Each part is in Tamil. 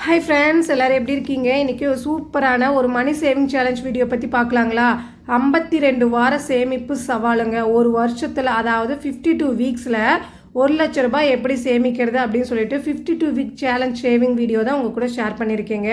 ஹாய் ஃப்ரெண்ட்ஸ் எல்லோரும் எப்படி இருக்கீங்க? இன்றைக்கி ஒரு சூப்பரான ஒரு மணி சேவிங் சேலஞ்ச் வீடியோ பற்றி பார்க்கலாங்களா? ஐம்பத்தி ரெண்டு வார சேமிப்பு சவாலுங்க. ஒரு வருஷத்தில் அதாவது ஃபிஃப்டி டூ வீக்ஸில் ஒரு லட்ச ரூபாய் எப்படி சேமிக்கிறது அப்படின்னு சொல்லிட்டு fifty two week challenge saving video தான் உங்கள் கூட ஷேர் பண்ணியிருக்கேங்க.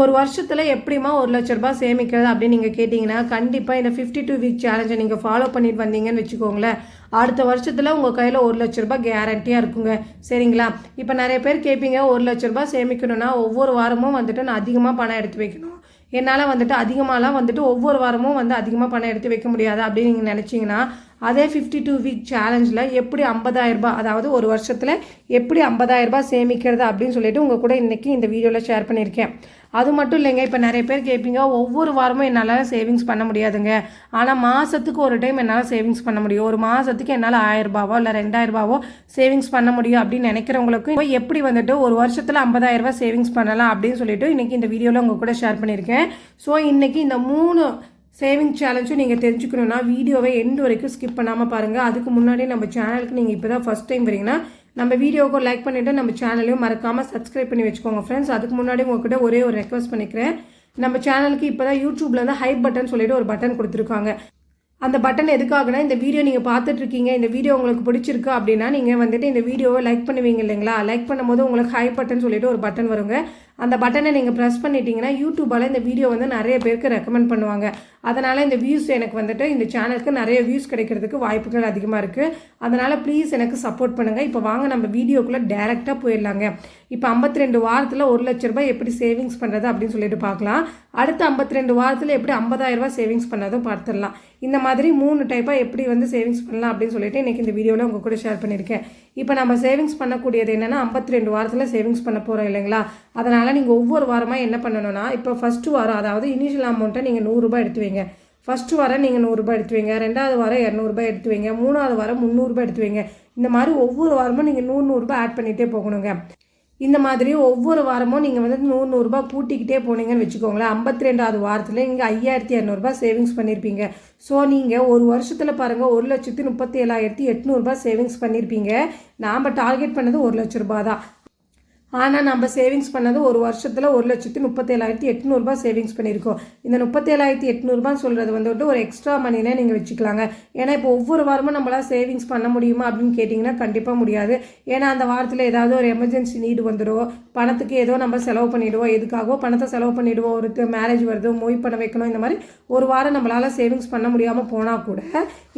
ஒரு வருஷத்தில் எப்படிமா ஒரு லட்ச ரூபாய் சேமிக்கிறது அப்படின்னு நீங்கள் கேட்டிங்கன்னா கண்டிப்பாக இந்த ஃபிஃப்டி டூ வீக் சேலஞ்சை நீங்கள் ஃபாலோ பண்ணிட்டு வந்தீங்கன்னு வச்சுக்கோங்களேன். அடுத்த வருஷத்தில் உங்கள் கையில் ஒரு லட்ச ரூபாய் கேரண்டியாக இருக்குங்க. சரிங்களா? இப்போ நிறைய பேர் கேட்பீங்க ஒரு லட்ச ரூபாய் சேமிக்கணும்னா ஒவ்வொரு வாரமும் வந்துட்டு நான் அதிகமாக பணம் எடுத்து வைக்கணும். என்னால் வந்துட்டு அதிகமாகலாம் வந்துட்டு ஒவ்வொரு வாரமும் வந்து அதிகமாக பணம் எடுத்து வைக்க முடியாது அப்படின்னு நீங்கள் நினச்சிங்கன்னா அதே ஃபிஃப்டி டூ வீக் சேலஞ்சில் எப்படி ஐம்பதாயிரரூபா அதாவது ஒரு வருஷத்தில் எப்படி ஐம்பதாயிரரூபா சேமிக்கிறது அப்படின்னு சொல்லிட்டு உங்கள் கூட இன்றைக்கி இந்த வீடியோவில் ஷேர் பண்ணியிருக்கேன். அது மட்டும் இல்லைங்க இப்போ நிறைய பேர் கேட்பீங்க ஒவ்வொரு வாரமும் என்னால் சேவிங்ஸ் பண்ண முடியாதுங்க. ஆனால் மாதத்துக்கு ஒரு டைம் என்னால் சேவிங்ஸ் பண்ண முடியும். ஒரு மாதத்துக்கு என்னால் ஆயிரரூபாவோ இல்லை ரெண்டாயிரரூபாவோ சேவிங்ஸ் பண்ண முடியும் அப்படின்னு நினைக்கிறவங்களுக்கு இப்போ எப்படி வந்துட்டு ஒரு வருஷத்தில் ஐம்பதாயிரரூபா சேவிங்ஸ் பண்ணலாம் அப்படின்னு சொல்லிட்டு இன்றைக்கி இந்த வீடியோவில் உங்கள் கூட ஷேர் பண்ணியிருக்கேன். ஸோ இன்றைக்கி இந்த மூணு சேவிங் சேலஞ்சும் நீங்கள் தெரிஞ்சுக்கணுன்னா வீடியோவை எண்டு வரைக்கும் ஸ்கிப் பண்ணாமல் பாருங்கள் அதுக்கு முன்னாடி நம்ம சேனலுக்கு நீங்கள் இப்போ தான் ஃபஸ்ட் டைம் வரீங்கன்னா நம்ம வீடியோவுக்கு லைக் பண்ணிவிட்டு நம்ம சேனலையும் மறக்காமல் சப்ஸ்கிரைப் பண்ணி வச்சுக்கோங்க ஃப்ரெண்ட்ஸ் அதுக்கு முன்னாடி உங்கள்கிட்ட ஒரே ஒரு ரெக்வஸ்ட் பண்ணிக்கிறேன். நம்ம சேனலுக்கு இப்போ தான் யூடியூப்ல வந்து ஹைப் பட்டன் சொல்லிட்டு ஒரு பட்டன் கொடுத்துருக்காங்க. அந்த பட்டன் எதுக்காகனா இந்த வீடியோ நீங்கள் பார்த்துட்ருக்கீங்க இந்த வீடியோ உங்களுக்கு பிடிச்சிருக்கு அப்படின்னா நீங்கள் வந்துட்டு இந்த வீடியோவை லைக் பண்ணுவீங்க இல்லைங்களா? லைக் பண்ணும்போது உங்களுக்கு ஹை பட்டன் சொல்லிட்டு ஒரு பட்டன் வருங்க. அந்த பட்டனை நீங்கள் ப்ரெஸ் பண்ணிட்டீங்கன்னா யூடியூப்பால் இந்த வீடியோ வந்து நிறைய பேருக்கு ரெக்கமெண்ட் பண்ணுவாங்க. அதனால் இந்த வியூஸ் எனக்கு வந்துட்டு இந்த சேனலுக்கு நிறைய வியூஸ் கிடைக்கிறதுக்கு வாய்ப்புகள் அதிகமாக இருக்குது அதனால் ப்ளீஸ் எனக்கு சப்போர்ட் பண்ணுங்கள் இப்போ வாங்க நம்ம வீடியோக்குள்ளே டேரெக்டாக போயிடலாங்க. இப்போ ஐம்பத்தி ரெண்டு வாரத்தில் ஒரு லட்ச ரூபாய் எப்படி சேவிங்ஸ் பண்ணுறது அப்படின்னு சொல்லிட்டு பார்க்கலாம் அடுத்த ஐம்பத்தி ரெண்டு வாரத்தில் எப்படி ஐம்பதாயிரரூபா சேவிங்ஸ் பண்ணதும் பார்த்துடலாம். இந்த மாதிரி மூணு டைப்பாக எப்படி வந்து சேவிங்ஸ் பண்ணலாம் அப்படின்னு சொல்லிட்டு இன்றைக்கி இந்த வீடியோவில் உங்கள் கூட ஷேர் பண்ணியிருக்கேன். இப்போ நம்ம சேவிங்ஸ் பண்ணக்கூடியது என்னென்னா ஐம்பத்தி ரெண்டு வாரத்தில் சேவிங்ஸ் பண்ண போகிறோம் இல்லைங்களா? அதனால் நீங்கள் ஒவ்வொரு வாரமாக என்ன பண்ணணும்னா இப்போ ஃபஸ்ட்டு வாரம் அதாவது இனிஷியல் அமௌண்ட்டை நீங்கள் நூறுரூபா எடுத்து வைங்க. ஃபஸ்ட்டு வாரம் நீங்கள் நூறுரூபா எடுத்து வைங்க. ரெண்டாவது வாரம் இரநூறுபா எடுத்து வைங்க. மூணாவது வாரம் முந்நூறுபா எடுத்து வைங்க. இந்த மாதிரி ஒவ்வொரு வாரமும் நீங்கள் நூறு நூறுரூபா ஆட் பண்ணிகிட்டே போகணுங்க. இந்த மாதிரி ஒவ்வொரு வாரமும் நீங்கள் வந்து நூறு நூறுரூபா கூட்டிக்கிட்டே போனீங்கன்னு வச்சுக்கோங்களேன். ஐம்பத்தி ரெண்டாவது வாரத்தில் இங்கே ஐயாயிரத்தி இரநூறுபா சேவிங்ஸ் பண்ணியிருப்பீங்க ஸோ நீங்கள் ஒரு வருஷத்தில் பாருங்கள் ஒரு லட்சத்து முப்பத்தி ஏழாயிரத்தி எட்நூறுபா சேவிங்ஸ் பண்ணியிருப்பீங்க நாம் டார்கெட் பண்ணது ஒரு லட்ச ரூபா தான். ஆனால் நம்ம சேவிங்ஸ் பண்ணது ஒரு வருஷத்தில் ஒரு லட்சத்து முப்பத்தேழாயிரத்தி எட்நூறுபா சேவிங்ஸ் பண்ணியிருக்கோம். இந்த முப்பத்தேழாயிரத்தி எட்நூறுபான்னு சொல்கிறது வந்துட்டு ஒரு எக்ஸ்ட்ரா மணினே நீங்கள் வச்சுக்கலாங்க. ஏன்னா இப்போ ஒவ்வொரு வாரமும் நம்மளால் சேவிங்ஸ் பண்ண முடியுமா அப்படின்னு கேட்டிங்கன்னா கண்டிப்பாக முடியாது. ஏன்னா அந்த வாரத்தில் ஏதாவது ஒரு எமர்ஜென்சி நீடு வந்துடும் பணத்துக்கு ஏதோ நம்ம செலவு பண்ணிவிடுவோம் எதுக்காகவோ பணத்தை செலவு பண்ணிவிடுவோம் ஒரு மேரேஜ் வருது மொய் பண்ண வைக்கணும் இந்த மாதிரி ஒரு வாரம் நம்மளால் சேவிங்ஸ் பண்ண முடியாமல் போனால் கூட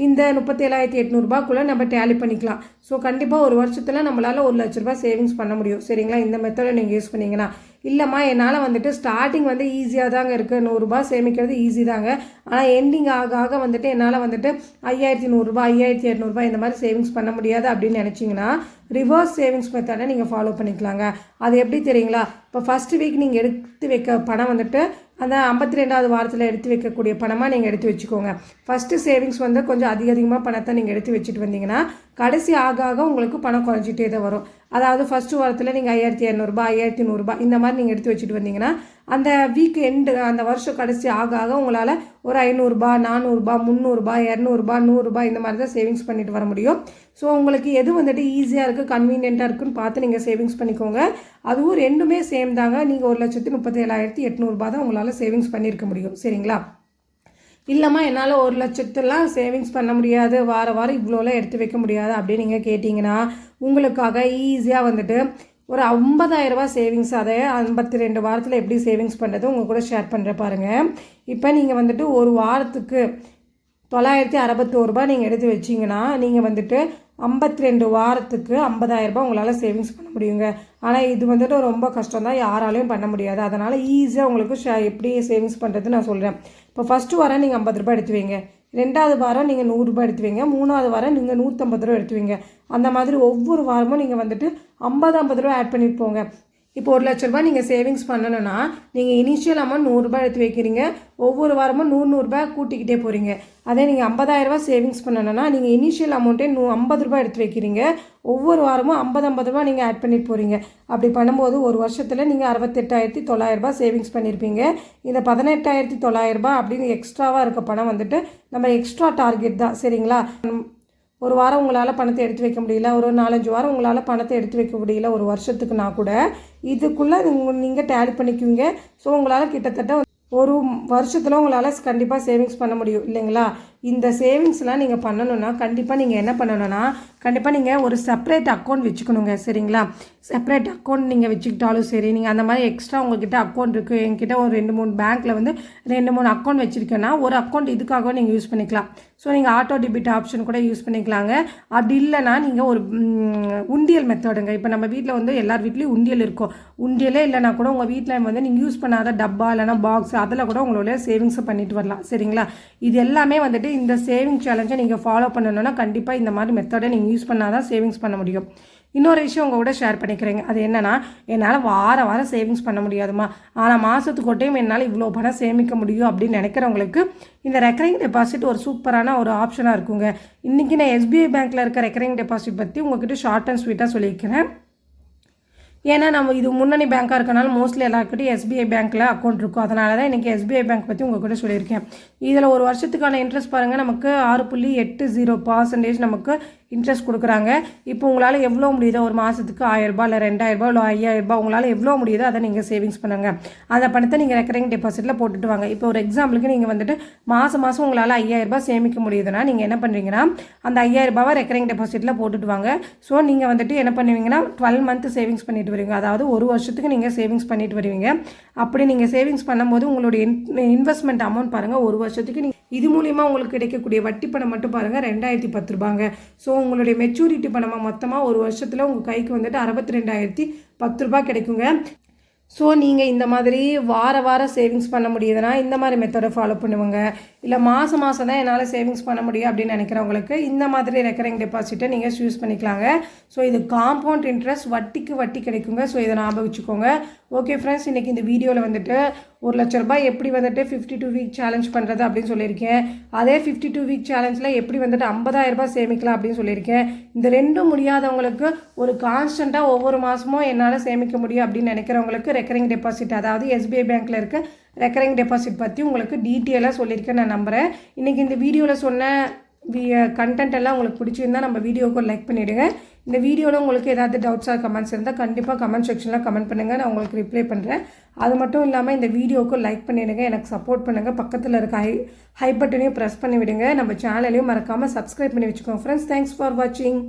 இந்த முப்பத்தேழாயிரத்தி எட்நூறுபாக்குள்ளே நம்ம டேலி பண்ணிக்கலாம். ஸோ கண்டிப்பாக ஒரு வருஷத்தில் நம்மளால் ஒரு லட்ச ரூபாய் சேவிங்ஸ் பண்ண முடியும். சரிங்களா? இந்த மெத்தடை நீங்கள் யூஸ் பண்ணிங்கன்னா. இல்லைம்மா என்னால் வந்துட்டு ஸ்டார்டிங் வந்து ஈஸியாக தாங்க இருக்குது நூறுரூபா சேமிக்கிறது ஈஸி தாங்க. ஆனால் எண்டிங் ஆக ஆக வந்துட்டு என்னால் வந்துட்டு ஐயாயிரத்தி நூறுரூபா ஐயாயிரத்தி இரநூறுபா இந்த மாதிரி சேவிங்ஸ் பண்ண முடியாது அப்படின்னு நினச்சிங்கன்னா ரிவர்ஸ் சேவிங்ஸ் மெத்தடை நீங்கள் ஃபாலோ பண்ணிக்கலாங்க. அது எப்படி தெரியுங்களா? இப்போ ஃபஸ்ட்டு வீக் நீங்கள் எடுத்து வைக்க பணம் வந்துட்டு அந்த ஐம்பத்தி ரெண்டாவது வாரத்தில் எடுத்து வைக்கக்கூடிய பணமாக நீங்கள் எடுத்து வச்சுக்கோங்க. ஃபஸ்ட்டு சேவிங்ஸ் வந்து கொஞ்சம் அதிக அதிகமாக பணத்தை நீங்கள் எடுத்து வச்சுட்டு வந்தீங்கன்னா கடைசி ஆக ஆக உங்களுக்கு பணம் குறைஞ்சிட்டே தான் வரும். அதாவது ஃபஸ்ட்டு வாரத்தில் நீங்கள் ஐயாயிரத்தி இரநூறுபா ஐயாயிரத்தி நூறுரூபா இந்த மாதிரி நீங்கள் எடுத்து வச்சுட்டு வந்தீங்கன்னா அந்த வீக் எண்டு அந்த வருஷம் கடைசி ஆக ஆக உங்களால் ஒரு ஐநூறுரூபா நானூறுரூபா முந்நூறுரூபா இரநூறுபா நூறுரூபா இந்த மாதிரி தான் சேவிங்ஸ் பண்ணிட்டு வர முடியும். ஸோ உங்களுக்கு எது வந்துட்டு ஈஸியாக இருக்குது கன்வீனியண்ட்டாக இருக்குன்னு பார்த்து நீங்கள் சேவிங்ஸ் பண்ணிக்கோங்க. அதுவும் ரெண்டுமே சேம் தாங்க. நீங்கள் ஒரு லட்சத்து முப்பத்தேழாயிரத்தி எட்நூறுபா தான் உங்களால் சேவிங்ஸ் பண்ணியிருக்க முடியும். சரிங்களா? இல்லைம்மா என்னால் ஒரு லட்சத்தெல்லாம் சேவிங்ஸ் பண்ண முடியாது. வார வாரம் இவ்வளோலாம் எடுத்து வைக்க முடியாது அப்படின்னு நீங்கள் கேட்டிங்கன்னா உங்களுக்காக ஈஸியாக வந்துட்டு ஒரு ஐம்பதாயிரரூபா சேவிங்ஸ் அதை ஐம்பத்தி ரெண்டு வாரத்தில் எப்படி சேவிங்ஸ் பண்ணுறது உங்கள் கூட ஷேர் பண்ணுற பாருங்கள் இப்போ நீங்கள் வந்துட்டு ஒரு வாரத்துக்கு தொள்ளாயிரத்தி அறுபத்தோருபா நீங்கள் எடுத்து வச்சிங்கன்னா நீங்கள் வந்துட்டு ஐம்பத்தி ரெண்டு வாரத்துக்கு ஐம்பதாயிரரூபா உங்களால் சேவிங்ஸ் பண்ண முடியுங்க. ஆனால் இது வந்துட்டு ரொம்ப கஷ்டம் தான் யாராலையும் பண்ண முடியாது. அதனால் ஈஸியாக உங்களுக்கு ஷே எப்படி சேவிங்ஸ் பண்ணுறது நான் சொல்கிறேன் இப்போ ஃபஸ்ட்டு வாரம் நீங்கள் ஐம்பது ரூபாய் எடுத்து வைங்க. ரெண்டாவது வாரம் நீங்கள் நூறுரூபா எடுத்து வைங்க. மூணாவது வாரம் நீங்கள் நூற்றம்பது ரூபா எடுத்து வைங்க. அந்த மாதிரி ஒவ்வொரு வாரமும் நீங்கள் வந்துட்டு ஐம்பது ஐம்பது ரூபா ஆட் பண்ணிட்டு போங்க. இப்போ ஒரு லட்ச ரூபாய் நீங்கள் சேவிங்ஸ் பண்ணணும்னா நீங்கள் இனிஷியல் அமௌண்ட் நூறுரூபா எடுத்து வைக்கிறீங்க. ஒவ்வொரு வாரமும் நூறு நூறுரூபா கூட்டிக்கிட்டே போகிறீங்க அதே நீங்கள் ஐம்பதாயிரரூபா சேவிங்ஸ் பண்ணணும்னா நீங்கள் இனிஷியல் அமௌண்ட்டே நூ ஐம்பது ரூபாய் எடுத்து வைக்கிறீங்க. ஒவ்வொரு வாரமும் ஐம்பது ஐம்பது ரூபா நீங்கள் ஆட் பண்ணிட்டு போகிறீங்க அப்படி பண்ணும்போது ஒரு வருஷத்தில் நீங்கள் அறுபத்தெட்டாயிரத்தி தொள்ளாயிரரூபா சேவிங்ஸ் பண்ணியிருப்பீங்க இந்த பதினெட்டாயிரத்தி தொள்ளாயிரரூபா அப்படின்னு எக்ஸ்ட்ராவாக இருக்க பணம் வந்துட்டு நம்ம எக்ஸ்ட்ரா டார்கெட் தான். சரிங்களா? ஒரு வாரம் உங்களால் பணத்தை எடுத்து வைக்க முடியல ஒரு நாலஞ்சு வாரம் உங்களால் பணத்தை எடுத்து வைக்க முடியல ஒரு வருஷத்துக்குனா கூட இதுக்குள்ளே நீங்கள் டேலி பண்ணிக்குவீங்க. ஸோ உங்களால் கிட்டத்தட்ட ஒரு வருஷத்தில் உங்களால் கண்டிப்பாக சேவிங்ஸ் பண்ண முடியும் இல்லைங்களா? இந்த சேவிங்ஸ்லாம் நீங்கள் பண்ணணுன்னா கண்டிப்பாக நீங்கள் என்ன பண்ணணும்னா கண்டிப்பாக நீங்கள் ஒரு செப்பரேட் அக்கௌண்ட் வச்சுக்கணுங்க சரிங்களா? செப்பரேட் அக்கௌண்ட் நீங்கள் வச்சுக்கிட்டாலும் சரி நீங்கள் அந்த மாதிரி எக்ஸ்ட்ரா உங்ககிட்ட அக்கௌண்ட் இருக்குது என்கிட்ட ஒரு ரெண்டு மூணு பேங்க்கில் வந்து ரெண்டு மூணு அக்கௌண்ட் வச்சுருக்கேன்னா ஒரு அக்கௌண்ட் இதுக்காக நீங்கள் யூஸ் பண்ணிக்கலாம். ஸோ நீங்கள் ஆட்டோ டெபிட் ஆப்ஷன் கூட யூஸ் பண்ணிக்கலாங்க. அப்படி இல்லைனா நீங்கள் ஒரு உண்டியல் மெத்தடுங்க இப்போ நம்ம வீட்டில் வந்து எல்லார் வீட்லேயும் உண்டியல் இருக்கும். உண்டியலே இல்லைனா கூட உங்கள் வீட்டில் வந்து நீங்கள் யூஸ் பண்ணாத டப்பா இல்லைனா பாக்ஸ் அதில் கூட உங்களுடைய சேவிங்ஸை பண்ணிட்டு வரலாம் சரிங்களா? இது எல்லாமே வந்துட்டு இந்த சேவிங் சேலஞ்சை நீங்கள் ஃபாலோ பண்ணணும்னா கண்டிப்பாக இந்த மாதிரி மெத்தடை நீங்கள் யூஸ் பண்ணால் தான் சேவிங்ஸ் பண்ண முடியும். இன்னொரு விஷயம் உங்கள் கூட ஷேர் பண்ணிக்கிறேங்க. அது என்னென்னா என்னால் வார வாரம் சேவிங்ஸ் பண்ண முடியாதுமா ஆனால் மாதத்துக்கு ஒரு டைம் என்னால் இவ்வளோ பணம் சேமிக்க முடியும் அப்படின்னு நினைக்கிறவங்களுக்கு இந்த ரெக்கரிங் டெபாசிட் ஒரு சூப்பரான ஒரு ஆப்ஷனாக இருக்குங்க. இன்றைக்கி நான் எஸ்பிஐ பேங்க்கில் இருக்க ரெக்கரிங் டெபாசிட் பற்றி உங்ககிட்ட ஷார்ட் அண்ட் ஸ்வீட்டாக சொல்லியிருக்கிறேன் ஏன்னா நம்ம இது முன்னணி பேங்காக இருக்கனால மோஸ்ட்லி எல்லாருக்கிட்டையும் எஸ்பிஐ பேங்க்கில் அக்கௌண்ட் இருக்கும். அதனால தான் இன்றைக்கி எஸ்பிஐ பேங்க் பற்றி உங்கள் கூட சொல்லியிருக்கேன். இதில் ஒரு வருஷத்துக்கான இன்ட்ரெஸ்ட் பாருங்கள் நமக்கு ஆறு புள்ளி எட்டு ஜீரோ பர்சன்டேஜ் நமக்கு இன்ட்ரெஸ்ட் கொடுக்குறாங்க. இப்போ உங்களால் எவ்வளோ முடியுதோ ஒரு மாதத்துக்கு ஆயிரரூபா இல்லை ரெண்டாயிரரூபா இல்லை ஐயாயிரரூபா உங்களால் எவ்வளோ முடியுதோ அதை நீங்கள் சேவிங்ஸ் பண்ணுங்கள் அந்த பணத்தை நீங்கள் ரெக்கரிங் டெபாசிட்டில் போட்டுட்டு வாங்க. இப்போ ஒரு எக்ஸாம்பிளுக்கு நீங்கள் வந்துட்டு மாதம் மாதம் உங்களால் ஐயாயிரரூபா சேமிக்க முடியுதுன்னா நீங்கள் என்ன பண்ணுறீங்கன்னா அந்த ஐயாயிரரூபாவை ரெக்கரிங் டெபாசிட்டில் போட்டுட்டு வாங்க. ஸோ நீங்கள் வந்துட்டு என்ன பண்ணுவீங்கன்னா டுவெல் மந்த் சேவிங்ஸ் பண்ணிட்டு வருவீங்க. அதாவது ஒரு வருஷத்துக்கு நீங்கள் சேவிங்ஸ் பண்ணிட்டு வருவீங்க. அப்படி நீங்கள் சேவிங்ஸ் பண்ணும்போது உங்களுடைய இன்வெஸ்ட்மெண்ட் அமௌண்ட் பாருங்கள் ஒரு வருஷத்துக்கு நீங்கள் இது மூலிமா உங்களுக்கு கிடைக்கக்கூடிய வட்டி பணம் மட்டும் பாருங்கள் ரெண்டாயிரத்தி பத்து ரூபாங்க. ஸோ உங்களுடைய மெச்சூரிட்டி பணமாக மொத்தமாக ஒரு வருஷத்தில் உங்கள் கைக்கு வந்துட்டு அறுபத்தி ரெண்டாயிரத்தி பத்து ரூபாய் கிடைக்குங்க. ஸோ நீங்கள் இந்த மாதிரி வார வாரம் சேவிங்ஸ் பண்ண முடியுதுன்னா இந்த மாதிரி மெத்தடை ஃபாலோ பண்ணுவாங்க. இல்லை மாதம் மாதம் தான் என்னால் சேவிங்ஸ் பண்ண முடியும் அப்படின்னு நினைக்கிறவங்களுக்கு இந்த மாதிரி ரெக்கரிங் டெபாசிட்டை நீங்கள் யூஸ் பண்ணிக்கலாங்க. ஸோ இது காம்பவுண்ட் இன்ட்ரெஸ்ட் வட்டிக்கு வட்டி கிடைக்குங்க. ஸோ இதை ஞாபகம் வச்சுக்கோங்க. ஓகே ஃப்ரெண்ட்ஸ் இன்றைக்கி இந்த வீடியோவில் வந்துட்டு ஒரு லட்ச ரூபாய் எப்படி வந்துட்டு ஃபிஃப்டி டூ வீக் சேலஞ்ச் பண்ணுறது அப்படின்னு சொல்லியிருக்கேன். அதே ஃபிஃப்டி டூ வீக் சேலஞ்சில் எப்படி வந்துட்டு 50000 ரூபாய் சேமிக்கலாம் அப்படின்னு சொல்லியிருக்கேன். இந்த ரெண்டும் முடியாதவங்களுக்கு ஒரு கான்ஸ்டண்ட்டாக ஒவ்வொரு மாதமும் என்னால் சேமிக்க முடியும் அப்படின்னு நினைக்கிறவங்களுக்கு ரெக்கரிங் டெபாசிட் அதாவது எஸ்பிஐ பேங்க்கில் இருக்க ரெக்கரிங் டெபாசிட் பற்றி உங்களுக்கு டீட்டெயிலாக சொல்லியிருக்கேன் நான் நம்புகிறேன் இன்றைக்கி இந்த வீடியோவில் சொன்ன வி கண்டென்ட் எல்லாம் உங்களுக்கு பிடிச்சிருந்தா நம்ம வீடியோவுக்கு லைக் பண்ணிவிடுங்க இந்த வீடியோவில் உங்களுக்கு ஏதாவது டவுட்ஸாக கமெண்ட்ஸ் இருந்தால் கண்டிப்பாக கமெண்ட் செக்ஷனில் கமெண்ட் பண்ணுங்கள் நான் உங்களுக்கு ரிப்ளை பண்ணுறேன் அது மட்டும் இல்லாமல் இந்த வீடியோவுக்கு லைக் பண்ணிவிடுங்க எனக்கு சப்போர்ட் பண்ணுங்கள் பக்கத்தில் இருக்க ஹை ஹை பட்டனையும் ப்ரெஸ் பண்ணி விடுங்க நம்ம சேனலையும் மறக்காமல் சப்ஸ்கிரைப் பண்ணி வச்சுக்கோங்க. ஃப்ரெண்ட்ஸ் தேங்க்ஸ் ஃபார் வாட்சிங்